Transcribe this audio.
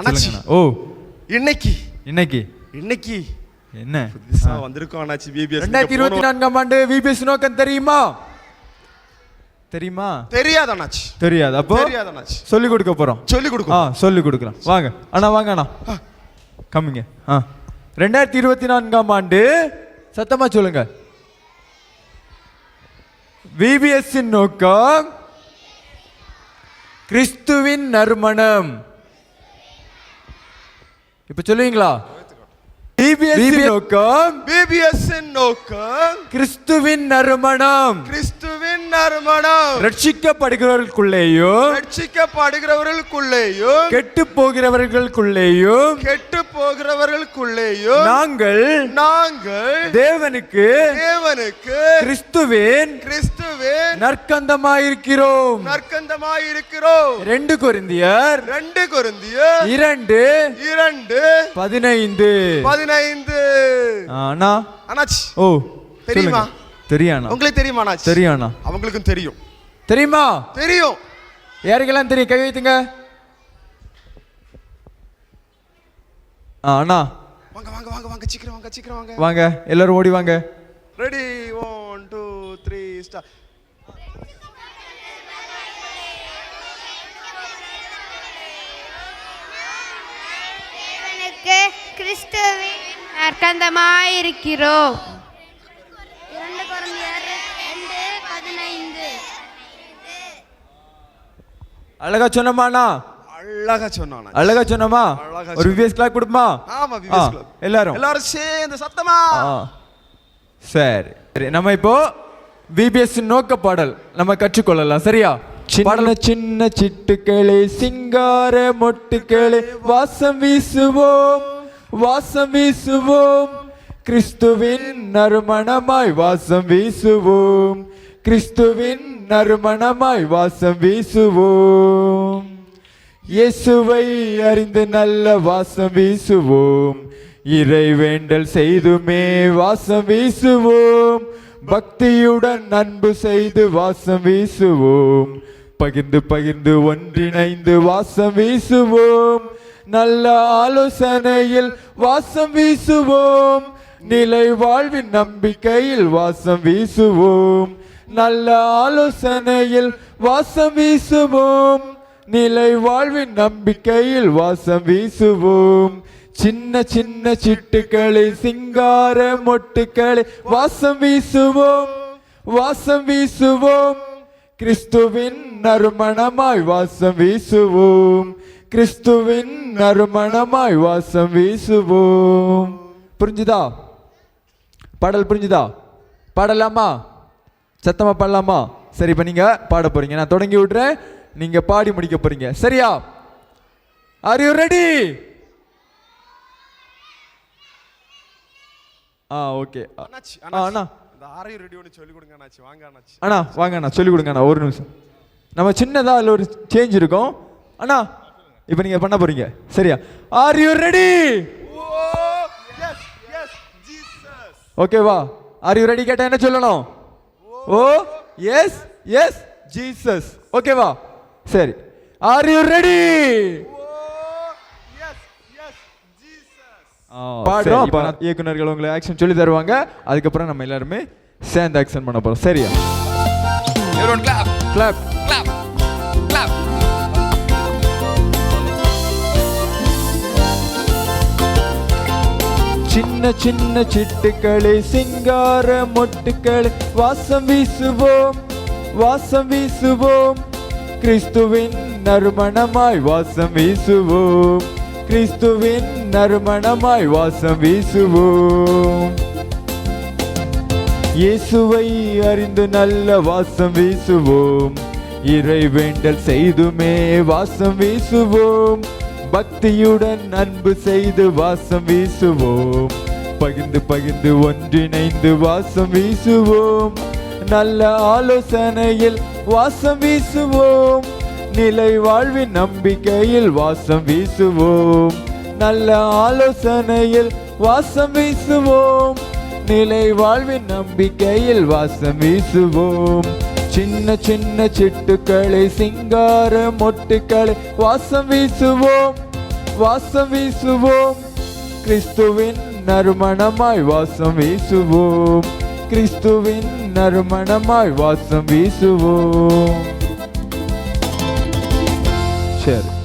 அண்ணாச்சி. ஓ. இன்னைக்கு. இன்னைக்கு? இன்னைக்கு. என்ன? புதுசா வந்திருக்கோம் அண்ணாச்சி பிபிஎஸ் ரெண்டாயிரத்தி இருபத்தி நான்காம் ஆண்டு விபிஎஸ் நோக்கம் தெரியுமா? தெரியுமா? தெரியாது அண்ணாச்சி. தெரியாது. அப்போ தெரியாது அண்ணாச்சி. சொல்லி கொடுக்க போறோம். சொல்லி ஆ கொடுக்கும் சொல்லி கொடுக்கலாம் வாங்க. அண்ணா வாங்க அண்ணா. கம்மிங்க. ஆ. ரெண்டாயிரத்தி இருபத்தி நான்காம் ஆண்டு சத்தமா சொல்லுங்க. விபிஎஸ் நோக்கம் கிறிஸ்துவின் நறுமணம். இப்ப சொல்லுவீங்களா? விபிஎஸ் நோக்கம். பிபிஎஸ் நோக்கம். கிறிஸ்துவின் நறுமணம். ரட்சிக்கப்படுகிறவர்களுக்குள்ளேயும் ரட்சிக்கப்படுகிறவர்களுக்குள்ளேயும் கெட்டு போகிறவர்களுக்குள்ளேயும் கெட்டு போகிறவர்களுக்குள்ளேயும் நாங்கள் நாங்கள் தேவனுக்கு தேவனுக்கு கிறிஸ்துவின் கிறிஸ்துவின் நற்கந்தமாயிருக்கிறோம். நற்கந்தமாய் இருக்கிறோம் ரெண்டு கொரிந்தியர் ரெண்டு கொருந்திய இரண்டு இரண்டு பதினைந்து. பதினைந்து. ஆ, அண்ணா அண்ணாச்சி ஓ தெரியுமா? தெரியாண்ணா உங்களுக்கு தெரியுமா அண்ணாச்சி தெரியும் அண்ணா அவங்களுக்கும் தெரியும். தெரியுமா? தெரியும். யாருக்கெல்லாம் தெரியும்? கை வைத்துங்க. அண்ணா. வாங்க வாங்க வாங்க வாங்க சீக்கிரம் வாங்க சீக்கிரம் வாங்க. வாங்க எல்லாரும் ஓடி வாங்க. Ready one two three start தேவனுக்கு கிறிஸ்துவின் நற்கந்தமாயிருக்கிறோம் இரண்டு கொரிந்தியர் ரெண்டு பதினைந்து அழகா சொன்னமா அண்ணா அழகா சொன்னான்? அழகா சொன்னமா? ஒரு விவிஎஸ் கிளாக் கொடுப்போமா? ஆமா விவேஸ். எல்லாரும். எல்லாரும் சேர்ந்து சத்தமா? சரி. நம்ம இப்போ விபிஎஸ் நோக்க பாடல் நம்ம கற்றுக்கொள்ளலாம். சரியா? சின்ன சின்ன சிட்டுக்களே சிங்கார மொட்டுக்களே வாசம் வீசுவோம் வாசம் வீசுவோம். கிறிஸ்துவின் நறுமணமாய் வாசம் வீசுவோம். கிறிஸ்துவின் நறுமணமாய் வாசம் வீசுவோம். இயேசுவை அறிந்து நல்ல வாசம் வீசுவோம். இறை வேண்டல் செய்துமே வாசம் வீசுவோம். பக்தியுடன் அன்பு செய்து வாசம் வீசுவோம். பகிர்ந்து பகிர்ந்து ஒன்றிணைந்து வாசம் வீசுவோம். நல்ல ஆலோசனையில் வாசம் வீசுவோம். நிலை வாழ்வின் நம்பிக்கையில் வாசம் வீசுவோம். நல்ல ஆலோசனையில் வாசம் வீசுவோம். நிலை வாழ்வின் நம்பிக்கையில் வாசம் வீசுவோம். சின்ன சின்ன சிட்டுக்களை சிங்கார மொட்டுக்களை வாசம் வீசுவோம். வாசம் வீசுவோம். கிறிஸ்துவின் நறுமணமாய் வாசம் வீசுவோம். கிறிஸ்துவின் நறுமணமாய் வாசம் வீசுவோம். புரிஞ்சுதா? பாடல் புரிஞ்சுதா? பாடலாமா? சத்தமா பாடலாமா? சரி இப்போ நீங்க பாட போறீங்க. நான் தொடங்கி விடுறேன். நீங்க பாடி முடிக்க போறீங்க. சரியா? ஆர் யூ ரெடி ஆ ஓகே. அண்ணா. இந்த ஆரையும் ரெடியோன்னு சொல்லி கொடுங்க அண்ணாச்சி. வாங்க அண்ணாச்சி. அண்ணா வாங்க அண்ணா. சொல்லிக் கொடுங்க அண்ணா. ஒரு நிமிஷம். நம்ம சின்னதா அதில் ஒரு சேஞ்ச் இருக்கும். அண்ணா இப்போ நீங்க பண்ண போறீங்க. சரியா? Are you ready yes yes Jesus ஓகேவா ஆர் யூ ரெடி கேட்டா என்ன சொல்லணும்? ஓ எஸ் எஸ் ஜீசஸ் ஓகேவா சரி. Are you ready yes yes Jesus பாடுறோம் இப்போ இயக்குனர்கள் உங்களுக்கு ஆக்ஷன் சொல்லி தருவாங்க. அதுக்கப்புறம் நம்ம எல்லாருமே சேர்ந்து ஆக்ஷன் பண்ண போறோம். சரியா? Everyone clap, கிளாப் clap, சின்ன சின்ன சிட்டுக்களே சிங்கார மொட்டுக்களே வாசம் வீசுவோம் வாசம் வீசுவோம். கிறிஸ்துவின் நறுமணமாய் வாசம் வீசுவோம். கிறிஸ்துவின் நறுமணமாய் வாசம் வீசுவோம். இயேசுவை அறிந்து நல்ல வாசம் வீசுவோம். இறை வேண்டல் செய்துமே வாசம் வீசுவோம். பக்தியுடன் அன்பு செய்து வாசம் வீசுவோம். பகிர்ந்து பகிர்ந்து ஒன்றிணைந்து வாசம் வீசுவோம். நல்ல ஆலோசனையில் வாசம் வீசுவோம். நிலை வாழ்வின் நம்பிக்கையில் வாசம் வீசுவோம். நல்ல ஆலோசனையில் வாசம் வீசுவோம். நிலை வாழ்வின் நம்பிக்கையில் வாசம் வீசுவோம். சின்ன சின்ன சிட்டுக்களை சிங்கார மொட்டுக்களை வாசம் வீசுவோம். வாசம் வீசுவோம். கிறிஸ்துவின் நறுமணமாய் வாசம் வீசுவோம் கிறிஸ்துவின் நறுமணமாய் வாசம் வீசுவோம் சரி